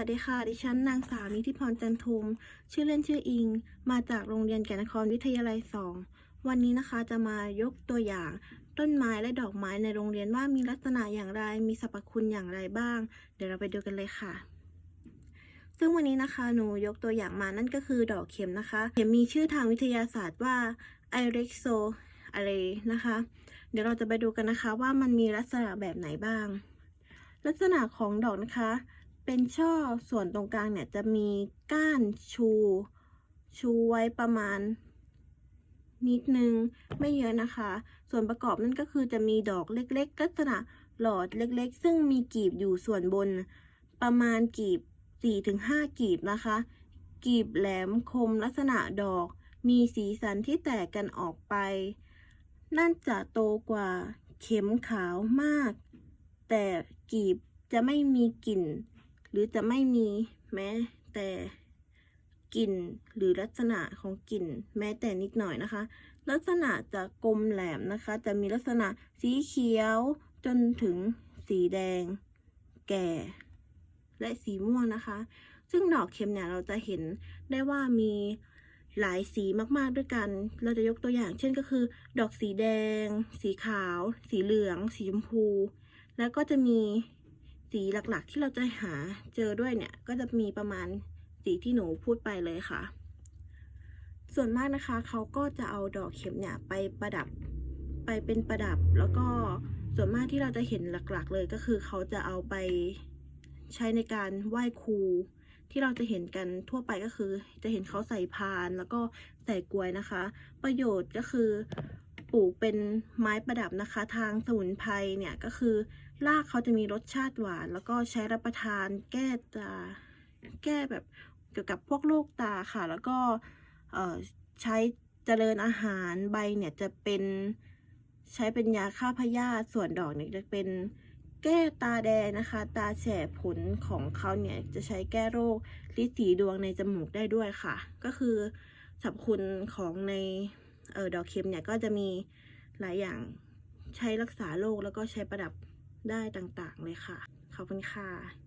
วัสดีค่ะ ดิฉันนางสาวนิติพรจันทุม ชื่อเล่นชื่ออิง มาจากโรงเรียนแก่นนครวิทยาลัยสองวันนี้นะคะจะมายกตัวอย่างต้นไม้และดอกไม้ในโรงเรียนว่ามีลักษณะอย่างไร มีสรรพคุณอย่างไรบ้าง เดี๋ยวเราไปดูกันเลยค่ะ ซึ่งวันนี้นะคะหนูยกตัวอย่างมานั่นก็คือดอกเข็มนะคะ เข็มมีชื่อทางวิทยาศาสตร์ว่า i r e x o อะไรนะคะ เดี๋ยวเราจะไปดูกันนะคะว่ามันมีลักษณะแบบไหนบ้าง ลักษณะของดอกนะคะ เป็นช่อส่วนตรงกลางเนี่ยจะมีก้านชู ชูไว้ประมาณ นิดนึงไม่เยอะนะคะ ส่วนประกอบนั่นก็คือจะมีดอกเล็กๆ ลักษณะหลอดเล็กๆ ซึ่งมีกีบอยู่ส่วนบน ประมาณกีบ 4-5 กีบนะคะ กีบแหลมคมลักษณะดอก มีสีสันที่แตกกันออกไป นั่นจะโตกว่าเข็มขาวมาก แต่กีบจะไม่มีกลิ่น รือจะไม่มีแม้แต่กลิ่นหรือลักษณะของกลิ่นแม้แต่นิดหน่อยนะคะ ลักษณะจะกลมแหลมนะคะ จะมีลักษณะสีเขียวจนถึงสีแดง แก่ และสีม่วงนะคะ ซึ่งดอกเข็มเนี่ยเราจะเห็นได้ว่ามีหลายสีมากๆด้วยกัน เราจะยกตัวอย่าง เช่นก็คือ ดอกสีแดง สีขาว สีเหลือง สีชมพู แล้วก็จะมี สีหลักๆ ที่เราจะหาเจอด้วยเนี่ย ก็จะมีประมาณสีที่หนูพูดไปเลยค่ะ ส่วนมากนะคะเขาก็จะเอาดอกเข็มเนี่ยไปประดับไปเป็นประดับ แล้วก็ส่วนมากที่เราจะเห็นหลักๆ เลยก็คือเขาจะเอาไปใช้ในการไหว้ครู ที่เราจะเห็นกันทั่วไปก็คือ จะเห็นเขาใส่พานแล้วก็ใส่กลวยนะคะ ประโยชน์ก็คือ ปลูกเป็นไม้ประดับนะคะ ทางสมุนไพรเนี่ยก็คือรากเขาจะมีรสชาติหวาน แล้วก็ใช้รับประทานแก้ตาแก้แบบเกี่ยวกับพวกโรคตาค่ะ แล้วก็ใช้เจริญอาหารใบเนี่ยจะเป็นใช้เป็นยาฆ่าพยาธิส่วนดอกเนี่ยจะเป็นแก้ตาแดงนะคะ ตาแฉะผลของเขาเนี่ยจะใช้แก้โรคลิสีดวงในจมูกได้ด้วยค่ะ ก็คือสรรพคุณของใน เออดอกเข็มเนี่ยก็จะมีหลายอย่างใช้รักษาโรคแล้วก็ใช้ประดับได้ต่างๆเลยค่ะ ขอบคุณค่ะ